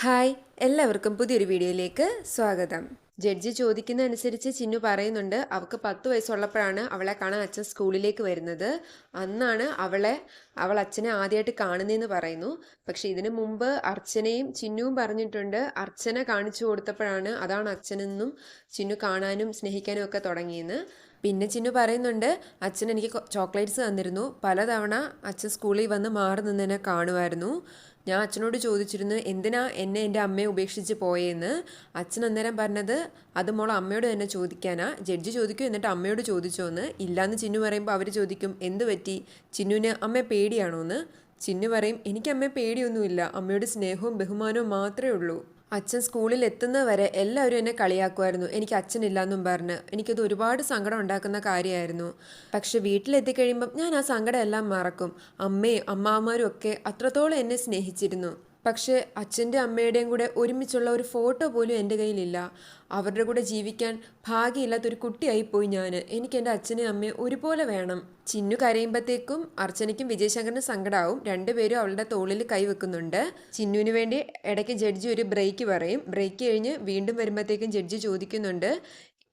Hi എല്ലാവർക്കും പുതിയൊരു വീഡിയോയിലേക്ക് സ്വാഗതം. ജഡ്ജി ചോദിക്കുന്ന അനുസരിച്ച് ചിന്നു പറയുന്നുണ്ട് അവൾക്ക് പത്ത് വയസ്സുള്ളപ്പോഴാണ് അവളെ കാണാൻ അച്ഛൻ സ്കൂളിലേക്ക് വരുന്നത്. അന്നാണ് അവളെ അവൾ അച്ഛനെ ആദ്യമായിട്ട് കാണുന്നതെന്ന് പറയുന്നു. പക്ഷേ ഇതിനു മുമ്പ് അർച്ചനയും ചിന്നുവും പറഞ്ഞിട്ടുണ്ട് അർച്ചന കാണിച്ചു കൊടുത്തപ്പോഴാണ് അതാണ് അച്ഛനെന്നും ചിന്നു കാണാനും സ്നേഹിക്കാനും ഒക്കെ തുടങ്ങിയെന്ന്. പിന്നെ ചിന്നു പറയുന്നുണ്ട് അച്ഛൻ എനിക്ക് ചോക്ലേറ്റ്സ് തന്നിരുന്നു. പലതവണ അച്ഛൻ സ്കൂളിൽ വന്ന് മാറി നിന്നതിനെ കാണുമായിരുന്നു. ഞാൻ അച്ഛനോട് ചോദിച്ചിരുന്നു എന്തിനാ എന്നെ എന്റെ അമ്മയെ ഉപേക്ഷിച്ച് പോയെന്ന്? അച്ഛൻ അന്നേരം പറഞ്ഞത് അത് മോൾ അമ്മയോട് തന്നെ ചോദിക്കാനാ. ജഡ്ജി ചോദിക്കും എന്നിട്ട് അമ്മയോട് ചോദിച്ചോ എന്ന് ഇല്ലാന്ന് ചിന്നു പറയുമ്പോൾ അവർ ചോദിക്കും എന്ത് പറ്റി? ചിന്നുവിന് അമ്മയെ പേടിയാണോ എന്ന് ചിന്നു പറയും എനിക്ക് അമ്മയെ പേടിയൊന്നുമില്ല. അമ്മയുടെ സ്നേഹവും ബഹുമാനവും മാത്രമേ ഉള്ളൂ. അച്ഛൻ സ്കൂളിൽ എത്തുന്നത് വരെ എല്ലാവരും എന്നെ കളിയാക്കുമായിരുന്നു. എനിക്ക് അച്ഛനില്ലാന്നും പറഞ്ഞ്. എനിക്കത് ഒരുപാട് സങ്കടം ഉണ്ടാക്കുന്ന കാര്യമായിരുന്നു. പക്ഷെ വീട്ടിലെത്തിക്കഴിയുമ്പം ഞാൻ ആ സങ്കടം എല്ലാം മറക്കും. അമ്മയും അമ്മാമാരും ഒക്കെ അത്രത്തോളം എന്നെ സ്നേഹിച്ചിരുന്നു. പക്ഷേ അച്ഛന്റെ അമ്മയുടെയും കൂടെ ഒരുമിച്ചുള്ള ഒരു ഫോട്ടോ പോലും എന്റെ കയ്യിലില്ല. അവരുടെ കൂടെ ജീവിക്കാൻ ഭാഗ്യമില്ലാത്തൊരു കുട്ടിയായിപ്പോയി ഞാൻ എനിക്ക് എന്റെ അച്ഛനെയും അമ്മയും ഒരുപോലെ വേണം. ചിന്നു കരയുമ്പോഴത്തേക്കും അർച്ചനയ്ക്കും വിജയശങ്കറിനും സങ്കടമാവും രണ്ടുപേരും അവളുടെ തോളിൽ കൈവെക്കുന്നുണ്ട് ചിന്നുവിന് വേണ്ടി ഇടയ്ക്ക് ജഡ്ജി ഒരു ബ്രേക്ക് പറയും. ബ്രേക്ക് കഴിഞ്ഞ് വീണ്ടും വരുമ്പോഴത്തേക്കും ജഡ്ജി ചോദിക്കുന്നുണ്ട്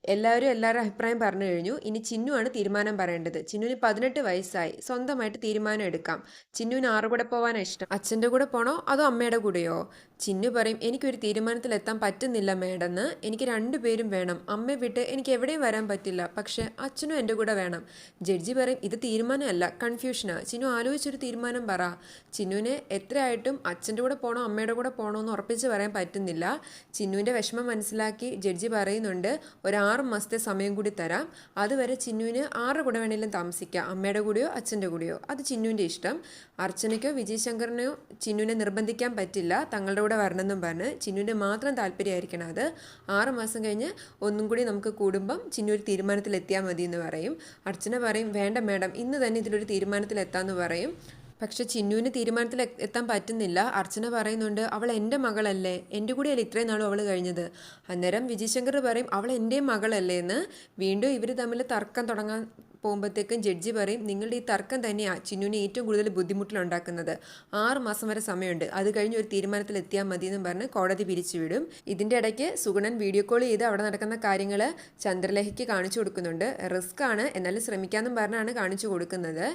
എല്ലാവരും എല്ലാവരുടെ അഭിപ്രായം പറഞ്ഞു കഴിഞ്ഞു. ഇനി ചിന്നുവാണ് തീരുമാനം പറയേണ്ടത്. ചിന്നുവിന് പതിനെട്ട് വയസ്സായി. സ്വന്തമായിട്ട് തീരുമാനം എടുക്കാം. ചിന്നുവിന് ആറ് കൂടെ പോകാനാണ് ഇഷ്ടം. അച്ഛന്റെ കൂടെ പോണോ? അതോ അമ്മയുടെ കൂടെയോ? ചിന്നു പറയും എനിക്കൊരു തീരുമാനത്തിൽ എത്താൻ പറ്റുന്നില്ല മേഡെന്ന് എനിക്ക് രണ്ടുപേരും വേണം. അമ്മയെ വിട്ട് എനിക്ക് എവിടെയും വരാൻ പറ്റില്ല. പക്ഷേ അച്ഛനും എന്റെ കൂടെ വേണം. ജഡ്ജി പറയും ഇത് തീരുമാനമല്ല. കൺഫ്യൂഷനാണ് ചിന്നു ആലോചിച്ചൊരു തീരുമാനം പറ. ചിന്നുവിന് എത്രയായിട്ടും അച്ഛന്റെ കൂടെ പോകണോ അമ്മയുടെ കൂടെ പോകണോ എന്ന് ഉറപ്പിച്ച് പറയാൻ പറ്റുന്നില്ല. ചിന്നുവിന്റെ വിഷമം മനസ്സിലാക്കി ജഡ്ജി പറയുന്നുണ്ട് ഒരു ആറ് മാസത്തെ സമയം കൂടി തരാം. അതുവരെ ചിന്നുവിന് ആറ് കൂടെ വേണേലും താമസിക്കാം. അമ്മയുടെ കൂടെയോ അച്ഛന്റെ കൂടെയോ. അത് ചിന്നുവിന്റെ ഇഷ്ടം. അർച്ചനയ്ക്കോ വിജയശങ്കറിനോ ചിന്നുവിനെ നിർബന്ധിക്കാൻ പറ്റില്ല. തങ്ങളുടെ കൂടെ വരണമെന്നും പറഞ്ഞ് ചിന്നുവിന്റെ മാത്രം താല്പര്യമായിരിക്കണം അത്. ആറ് മാസം കഴിഞ്ഞ് ഒന്നും കൂടി നമുക്ക് കൂടുമ്പം ചിന്നു ഒരു തീരുമാനത്തിലെത്തിയാൽ മതി എന്ന് പറയും. അർച്ചന പറയും വേണ്ട മേഡം ഇന്ന് തന്നെ ഇതിലൊരു തീരുമാനത്തിലെത്താമെന്ന് പറയും. പക്ഷെ ചിന്നുവിന് തീരുമാനത്തിൽ എത്താൻ പറ്റുന്നില്ല. അർച്ചന പറയുന്നുണ്ട് അവൾ എന്റെ മകളല്ലേ? എന്റെ കൂടെയല്ലേ ഇത്രയും നാളും അവൾ കഴിഞ്ഞത്? അന്നേരം വിജയശങ്കർ പറയും അവൾ എന്റെ മകളല്ലേ? എന്ന് വീണ്ടും ഇവർ തമ്മിൽ തർക്കം തുടങ്ങാൻ പോകുമ്പോഴത്തേക്കും ജഡ്ജി പറയും നിങ്ങളുടെ ഈ തർക്കം തന്നെയാണ് ചിന്നുവിനെ ഏറ്റവും കൂടുതൽ ബുദ്ധിമുട്ടിലുണ്ടാക്കുന്നത് ആറ് മാസം വരെ സമയമുണ്ട്. അത് കഴിഞ്ഞ് ഒരു തീരുമാനത്തിൽ എത്തിയാൽ മതി എന്ന് പറഞ്ഞ് കോടതി പിരിച്ചുവിടും. ഇതിന്റെ ഇടയ്ക്ക് സുഗണൻ വീഡിയോ കോൾ ചെയ്ത് അവിടെ നടക്കുന്ന കാര്യങ്ങൾ ചന്ദ്രലേഖയ്ക്ക് കാണിച്ചു കൊടുക്കുന്നുണ്ട്. റിസ്ക് ആണ് എന്നാലും ശ്രമിക്കാമെന്നും പറഞ്ഞാണ് കാണിച്ചു കൊടുക്കുന്നത്.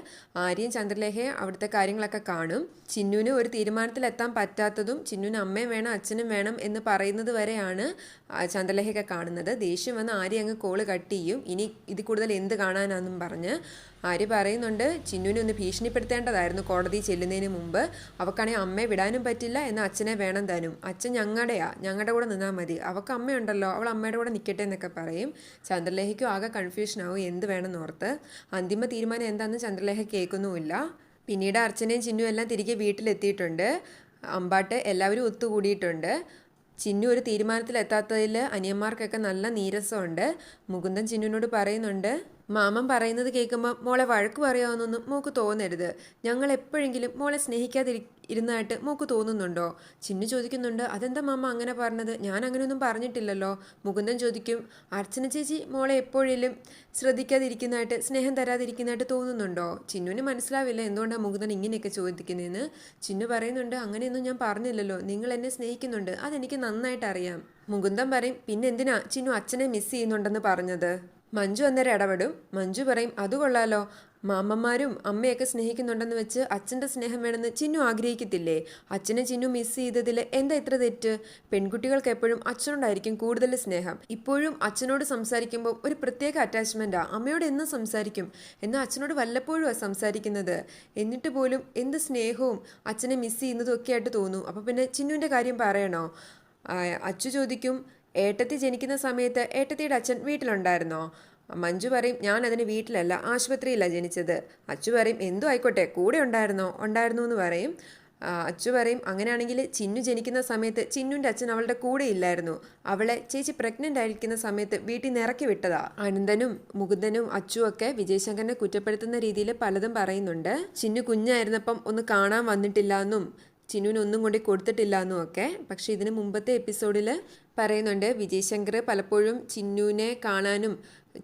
ആര്യൻ ചന്ദ്രലേഖയെ അവിടുത്തെ കാര്യങ്ങളൊക്കെ കാണും. ചിന്നുവിന് ഒരു തീരുമാനത്തിൽ എത്താൻ പറ്റാത്തതും ചിന്നുവിന് അമ്മയും വേണം അച്ഛനും വേണം എന്ന് പറയുന്നത് വരെയാണ് ചന്ദ്രലേഖയൊക്കെ കാണുന്നത്. ദേഷ്യം വന്ന് ആര്യ അങ്ങ് കോൾ കട്ട് ചെയ്യും. ഇനി ഇത് കൂടുതൽ എന്ത് കാണാനാണെന്നും പറഞ്ഞ് ആര്യ പറയുന്നുണ്ട് ചിന്നുവിനെ ഒന്ന് ഭീഷണിപ്പെടുത്തേണ്ടതായിരുന്നു കോടതി ചെല്ലുന്നതിന് മുമ്പ്. അവക്കാണെങ്കിൽ അമ്മയെ വിടാനും പറ്റില്ല എന്നാൽ അച്ഛനെ വേണം താനും. അച്ഛൻ ഞങ്ങളുടെയാ. ഞങ്ങളുടെ കൂടെ നിന്നാൽ മതി. അവൾക്ക് അമ്മയുണ്ടല്ലോ. അവൾ അമ്മയുടെ കൂടെ നിൽക്കട്ടെ എന്നൊക്കെ പറയും. ചന്ദ്രലേഖയ്ക്കും ആകെ കൺഫ്യൂഷൻ ആവും. എന്ത് വേണമെന്ന് ഓർത്ത്. അന്തിമ തീരുമാനം എന്താണെന്ന് ചന്ദ്രലേഖ കേൾക്കുന്നുമില്ല. പിന്നീട് അർച്ചനയും ചിന്നു എല്ലാം തിരികെ വീട്ടിലെത്തിയിട്ടുണ്ട്. അമ്പാട്ട് എല്ലാവരും ഒത്തുകൂടിയിട്ടുണ്ട്. ചിന്നു ഒരു തീരുമാനത്തിലെത്താത്തതിൽ അനിയന്മാർക്കൊക്കെ നല്ല നീരസമുണ്ട്. മുകുന്ദൻ ചിന്നുവിനോട് പറയുന്നുണ്ട് മാമൻ പറയുന്നത് കേൾക്കുമ്പോൾ മോളെ വഴക്ക് പറയാമെന്നൊന്നും മോക്ക് തോന്നരുത്. ഞങ്ങൾ എപ്പോഴെങ്കിലും മോളെ സ്നേഹിക്കാതിരി ഇരുന്നായിട്ട് മോക്ക് തോന്നുന്നുണ്ടോ? ചിന്നു ചോദിക്കുന്നുണ്ട് അതെന്താ മാമ അങ്ങനെ പറഞ്ഞത്? ഞാൻ അങ്ങനെയൊന്നും പറഞ്ഞിട്ടില്ലല്ലോ. മുകുന്ദൻ ചോദിക്കും അർച്ചന ചേച്ചി മോളെ എപ്പോഴേലും ശ്രദ്ധിക്കാതിരിക്കുന്നതായിട്ട് സ്നേഹം തരാതിരിക്കുന്നതായിട്ട് തോന്നുന്നുണ്ടോ? ചിന്നുവിന് മനസ്സിലാവില്ല എന്തുകൊണ്ടാണ് മുകുന്ദൻ ഇങ്ങനെയൊക്കെ ചോദിക്കുന്നതെന്ന്? ചിന്നു പറയുന്നുണ്ട് അങ്ങനെയൊന്നും ഞാൻ പറഞ്ഞില്ലല്ലോ. നിങ്ങൾ എന്നെ സ്നേഹിക്കുന്നുണ്ട്. അതെനിക്ക് നന്നായിട്ട് അറിയാം മുകുന്ദൻ പറയും പിന്നെന്തിനാ ചിന്നു അച്ഛനെ മിസ് ചെയ്യുന്നുണ്ടെന്ന് പറഞ്ഞത്? മഞ്ജു അന്നേരം ഇടപെടും. മഞ്ജു പറയും അത് കൊള്ളാലോ. മാമ്മമാരും അമ്മയൊക്കെ സ്നേഹിക്കുന്നുണ്ടെന്ന് വെച്ച് അച്ഛന്റെ സ്നേഹം വേണമെന്ന് ചിന്നു ആഗ്രഹിക്കത്തില്ലേ? അച്ഛനെ ചിന്നു മിസ് ചെയ്തതിൽ എന്താ ഇത്ര തെറ്റ്? പെൺകുട്ടികൾക്ക് എപ്പോഴും അച്ഛനോടായിരിക്കും കൂടുതൽ സ്നേഹം. ഇപ്പോഴും അച്ഛനോട് സംസാരിക്കുമ്പോൾ ഒരു പ്രത്യേക അറ്റാച്ച്മെന്റാ അമ്മയോട് എന്നും സംസാരിക്കും. എന്നാൽ അച്ഛനോട് വല്ലപ്പോഴും സംസാരിക്കുന്നത്? എന്നിട്ട് പോലും എന്ത് സ്നേഹവും അച്ഛനെ മിസ് ചെയ്യുന്നതും ഒക്കെ ആയിട്ട് തോന്നും. അപ്പോൾ പിന്നെ ചിന്നുവിന്റെ കാര്യം പറയണോ? അച്ചു ചോദിക്കും ഏട്ടത്തി ജനിക്കുന്ന സമയത്ത് ഏട്ടത്തിയുടെ അച്ഛൻ വീട്ടിലുണ്ടായിരുന്നോ? മഞ്ജു പറയും ഞാൻ അതിന് വീട്ടിലല്ല ആശുപത്രിയിലാണ് ജനിച്ചത്. അച്ചു പറയും എന്തു ആയിക്കോട്ടെ കൂടെ ഉണ്ടായിരുന്നോ? ഉണ്ടായിരുന്നു എന്ന് പറയും. അച്ചു പറയും അങ്ങനെയാണെങ്കിൽ ചിന്നു ജനിക്കുന്ന സമയത്ത് ചിന്നുന്റെ അച്ഛൻ അവളുടെ കൂടെ ഇല്ലായിരുന്നു. അവളെ ചേച്ചി പ്രഗ്നന്റ് ആയിരിക്കുന്ന സമയത്ത് വീട്ടിൽ നിന്ന് ഇറക്കി വിട്ടതാ. അനന്തനും മുകുന്ദനും അച്ചു ഒക്കെ വിജയശങ്കറിനെ കുറ്റപ്പെടുത്തുന്ന രീതിയിൽ പലതും പറയുന്നുണ്ട്. ചിന്നു കുഞ്ഞായിരുന്നപ്പം ഒന്ന് കാണാൻ വന്നിട്ടില്ല എന്നും ചിന്നുവിന് ഒന്നും കൊണ്ട് കൊടുത്തിട്ടില്ല എന്നും ഒക്കെ പക്ഷേ ഇതിന് മുമ്പത്തെ എപ്പിസോഡിൽ പറയുന്നുണ്ട് വിജയ് ശങ്കർ പലപ്പോഴും ചിന്നുവിനെ കാണാനും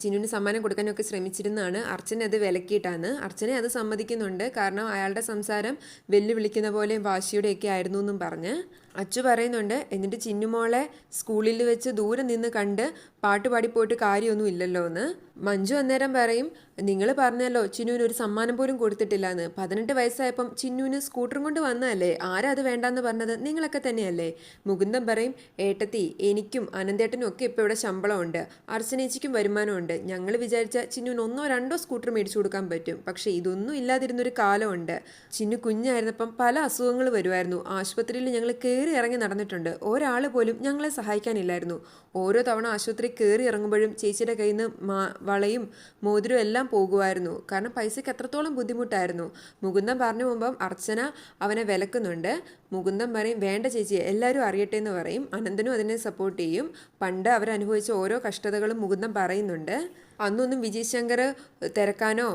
ചിന്നുവിന് സമ്മാനം കൊടുക്കാനും ഒക്കെ ശ്രമിച്ചിരുന്നതാണ്. അർച്ചന അത് വിലക്കിയിട്ടാണ്. അർച്ചനെ അത് സമ്മതിക്കുന്നുണ്ട്. കാരണം അയാളുടെ സംസാരം വെല്ലുവിളിക്കുന്ന പോലെയും വാശിയുടെയൊക്കെ ആയിരുന്നു എന്നും പറഞ്ഞ്. അച്ചു പറയുന്നുണ്ട് എന്നിട്ട് ചിന്നുമോളെ സ്കൂളിൽ വെച്ച് ദൂരെ നിന്ന് കണ്ട് പാട്ട് പാടിപ്പോയിട്ട് കാര്യമൊന്നും ഇല്ലല്ലോ എന്ന് മഞ്ജു അന്നേരം പറയും നിങ്ങൾ പറഞ്ഞല്ലോ ചിന്നുവിന് ഒരു സമ്മാനം പോലും കൊടുത്തിട്ടില്ല എന്ന് പതിനെട്ട് വയസ്സായപ്പം ചിന്നുവിന് സ്കൂട്ടറും കൊണ്ട് വന്നതല്ലേ? ആരാ അത് വേണ്ടാന്ന് പറഞ്ഞത്? നിങ്ങളൊക്കെ തന്നെയല്ലേ? മുകുന്ദൻ പറയും ഏട്ടത്തി എനിക്കും അനന്തേട്ടനും ഒക്കെ ഇപ്പോൾ ഇവിടെ ശമ്പളമുണ്ട്. അർച്ചനേച്ചിക്കും വരുമാനമുണ്ട്. ഞങ്ങൾ വിചാരിച്ച ചിന്നുവിന് ഒന്നോ രണ്ടോ സ്കൂട്ടർ മേടിച്ചു കൊടുക്കാൻ പറ്റും. പക്ഷേ ഇതൊന്നും ഇല്ലാതിരുന്നൊരു കാലമുണ്ട്. ചിന്നു കുഞ്ഞായിരുന്നപ്പം പല അസുഖങ്ങൾ വരുമായിരുന്നു ആശുപത്രിയിൽ ഞങ്ങൾ കയറി ഇറങ്ങി നടന്നിട്ടുണ്ട്. ഒരാൾ പോലും ഞങ്ങളെ സഹായിക്കാനില്ലായിരുന്നു. ഓരോ തവണ ആശുപത്രി കയറി ഇറങ്ങുമ്പോഴും ചേച്ചിയുടെ കയ്യിൽ നിന്ന് വളയും മോതിരവും എല്ലാം പോകുമായിരുന്നു. കാരണം പൈസയ്ക്ക് എത്രത്തോളം ബുദ്ധിമുട്ടായിരുന്നു. മുകുന്ദം പറഞ്ഞു പോകുമ്പം അർച്ചന അവനെ വിലക്കുന്നുണ്ട്. മുകുന്ദം പറയും വേണ്ട ചേച്ചി എല്ലാവരും അറിയട്ടെ എന്ന് പറയും. അനന്തനും അതിനെ സപ്പോർട്ട് ചെയ്യും. പണ്ട് അവരനുഭവിച്ച ഓരോ കഷ്ടതകളും മുകുന്ദം പറയുന്നുണ്ട്. അന്നൊന്നും വിജയ് ശങ്കർ തിരക്കാനോ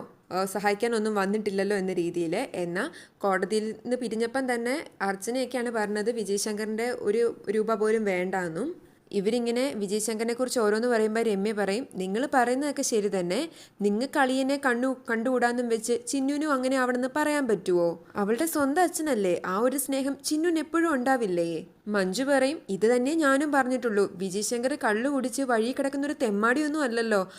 സഹായിക്കാനൊന്നും വന്നിട്ടില്ലല്ലോ എന്ന രീതിയിൽ. എന്നാൽ കോടതിയിൽ നിന്ന് പിരിഞ്ഞപ്പം തന്നെ അർച്ചനയൊക്കെയാണ് പറഞ്ഞത് വിജയ് ശങ്കറിന്റെ ഒരു രൂപ പോലും വേണ്ടാന്നും. ഇവരിങ്ങനെ വിജയശങ്കറിനെ കുറിച്ച് ഓരോന്ന് പറയുമ്പോൾ രമ്യ പറയും നിങ്ങൾ പറയുന്നതൊക്കെ ശരി തന്നെ. നിങ്ങൾക്ക് അളിയനെ കണ്ണു കണ്ടുകൂടാന്നും വെച്ച് ചിന്നുവിനും അങ്ങനെ ആവണമെന്ന് പറയാൻ പറ്റുമോ അവളുടെ സ്വന്തം അച്ഛനല്ലേ. ആ ഒരു സ്നേഹം ചിന്നുവിന് എപ്പോഴും ഉണ്ടാവില്ലേ? മഞ്ജു പറയും ഇത് തന്നെ ഞാനും പറഞ്ഞിട്ടുള്ളൂ. വിജയശങ്കർ കള്ളു കുടിച്ച് വഴി കിടക്കുന്നൊരു തെമ്മാടിയൊന്നും അല്ലല്ലോ.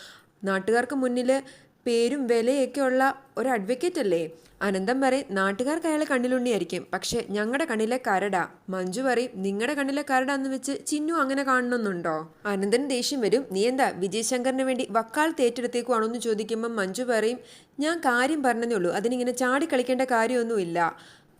നാട്ടുകാർക്ക് മുന്നിൽ പേരും വിലയൊക്കെ ഉള്ള ഒരു അഡ്വക്കേറ്റ് അല്ലേ? അനന്തം വരെ നാട്ടുകാർക്ക് അയാളെ കണ്ണിലുണ്ണിയായിരിക്കും. പക്ഷെ ഞങ്ങളുടെ കണ്ണിലെ കരട മഞ്ജു പറയും നിങ്ങളുടെ കണ്ണിലെ കരടാന്ന് വെച്ച് ചിന്നു അങ്ങനെ കാണണമെന്നുണ്ടോ അനന്തൻ ദേഷ്യം വരും. നീ എന്താ വിജയശങ്കറിന് വേണ്ടി വക്കാൽ തേറ്റെടുത്തേക്കുവാണോ എന്ന് ചോദിക്കുമ്പോൾ മഞ്ജു പറയും ഞാൻ കാര്യം പറഞ്ഞതേ ഉള്ളൂ അതിനിങ്ങനെ ചാടിക്കളിക്കേണ്ട കാര്യമൊന്നുമില്ല.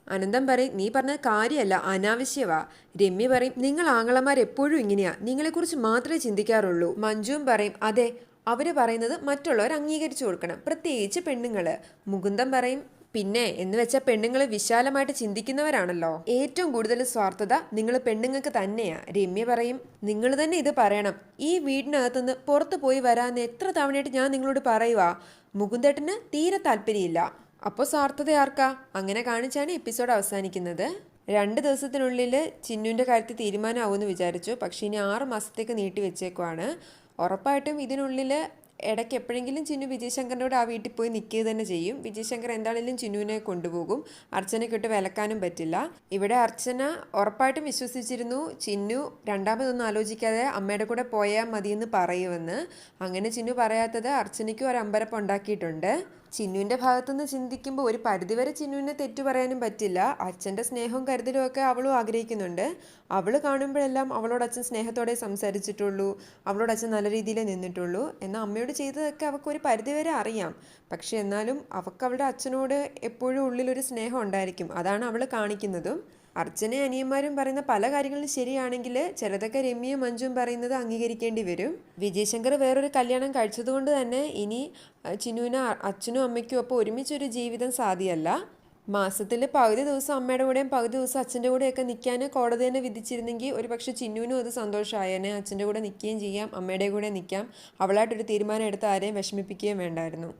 അനന്തം പറയും നീ പറഞ്ഞ കാര്യമല്ല അനാവശ്യവാ. രമ്യ പറയും നിങ്ങൾ ആങ്ങളമാർ എപ്പോഴും ഇങ്ങനെയാ. നിങ്ങളെക്കുറിച്ച് മാത്രമേ ചിന്തിക്കാറുള്ളൂ. മഞ്ജുവും പറയും അതെ അവർ പറയുന്നത് മറ്റുള്ളവർ അംഗീകരിച്ചു കൊടുക്കണം. പ്രത്യേകിച്ച് പെണ്ണുങ്ങൾ. മുകുന്ദം പറയും പിന്നെ എന്ന് വെച്ചാൽ പെണ്ണുങ്ങൾ വിശാലമായിട്ട് ചിന്തിക്കുന്നവരാണല്ലോ. ഏറ്റവും കൂടുതൽ സ്വാർത്ഥത നിങ്ങൾ പെണ്ണുങ്ങൾക്ക് തന്നെയാ. രമ്യ പറയും നിങ്ങൾ തന്നെ ഇത് പറയണം. ഈ വീടിനകത്തുനിന്ന് പുറത്തു പോയി വരാന്ന് എത്ര തവണയായിട്ട് ഞാൻ നിങ്ങളോട് പറയുവാ? മുകുന്ദേട്ടന് തീരെ താല്പര്യമില്ല. അപ്പോൾ സ്വാർത്ഥത ആർക്കാ? അങ്ങനെ കാണിച്ചാണ് എപ്പിസോഡ് അവസാനിക്കുന്നത്. രണ്ട് ദിവസത്തിനുള്ളിൽ ചിന്നുവിന്റെ കാര്യത്തിൽ തീരുമാനമാവുമെന്ന് വിചാരിച്ചു. പക്ഷേ ഇനി ആറ് മാസത്തേക്ക് നീട്ടി വെച്ചേക്കുവാണ്. ഉറപ്പായിട്ടും ഇതിനുള്ളിൽ ഇടയ്ക്ക് എപ്പോഴെങ്കിലും ചിന്നു വിജയശങ്കറിന്റെ കൂടെ ആ വീട്ടിൽ പോയി നിൽക്കുക തന്നെ ചെയ്യും. വിജയശങ്കർ എന്താണെങ്കിലും ചിന്നുവിനെ കൊണ്ടുപോകും. അർച്ചനയ്ക്കിട്ട് വിലക്കാനും പറ്റില്ല. ഇവിടെ അർച്ചന ഉറപ്പായിട്ടും വിശ്വസിച്ചിരുന്നു ചിന്നു രണ്ടാമതൊന്നും ആലോചിക്കാതെ അമ്മയുടെ കൂടെ പോയാൽ മതിയെന്ന് പറയുമെന്ന്. അങ്ങനെ ചിന്നു പറയാത്തത് അർച്ചനയ്ക്കും ഒരു അമ്പരപ്പ് ഉണ്ടാക്കിയിട്ടുണ്ട്. ചിന്നുവിന്റെ ഭാഗത്തുനിന്ന് ചിന്തിക്കുമ്പോൾ ഒരു പരിധിവരെ ചിന്നുവിനെ തെറ്റു പറയാനും പറ്റില്ല. അച്ഛന്റെ സ്നേഹവും കരുതലും ഒക്കെ അവളും ആഗ്രഹിക്കുന്നുണ്ട്. അവൾ കാണുമ്പോഴെല്ലാം അവളോട് അച്ഛൻ സ്നേഹത്തോടെ സംസാരിച്ചിട്ടുള്ളൂ. അവളോട് അച്ഛൻ നല്ല രീതിയിൽ നിന്നിട്ടുള്ളൂ. എന്നാൽ അമ്മയോട് ചെയ്തതൊക്കെ അവൾക്ക് ഒരു പരിധിവരെ അറിയാം. പക്ഷേ എന്നാലും അവൾക്ക് അവളുടെ അച്ഛനോട് എപ്പോഴും ഉള്ളിലൊരു സ്നേഹം ഉണ്ടായിരിക്കും. അതാണ് അവൾ കാണിക്കുന്നതും. അർച്ചന അനിയന്മാരും പറയുന്ന പല കാര്യങ്ങളും ശരിയാണെങ്കിൽ ചിലതൊക്കെ രമ്യയും മഞ്ജുവും പറയുന്നത് അംഗീകരിക്കേണ്ടി വരും. വിജയശങ്കർ വേറൊരു കല്യാണം കഴിച്ചതുകൊണ്ട് തന്നെ ഇനി ചിനുവിന് അച്ഛനും അമ്മയ്ക്കും ഒപ്പം ഒരുമിച്ചൊരു ജീവിതം സാധ്യമല്ല. മാസത്തിൽ പകുതി ദിവസം അമ്മയുടെ കൂടെയും പകുതി ദിവസം അച്ഛന്റെ കൂടെയൊക്കെ നിൽക്കാൻ കോടതി തന്നെ വിധിച്ചിരുന്നെങ്കിൽ ഒരു പക്ഷേ ചിന്നുവിനും അത് സന്തോഷമായേനെ. അച്ഛന്റെ കൂടെ നിൽക്കുകയും ചെയ്യാം അമ്മയുടെ കൂടെ നിൽക്കാം. അവളായിട്ടൊരു തീരുമാനം എടുത്ത് ആരെയും വിഷമിപ്പിക്കുകയും വേണ്ടായിരുന്നു.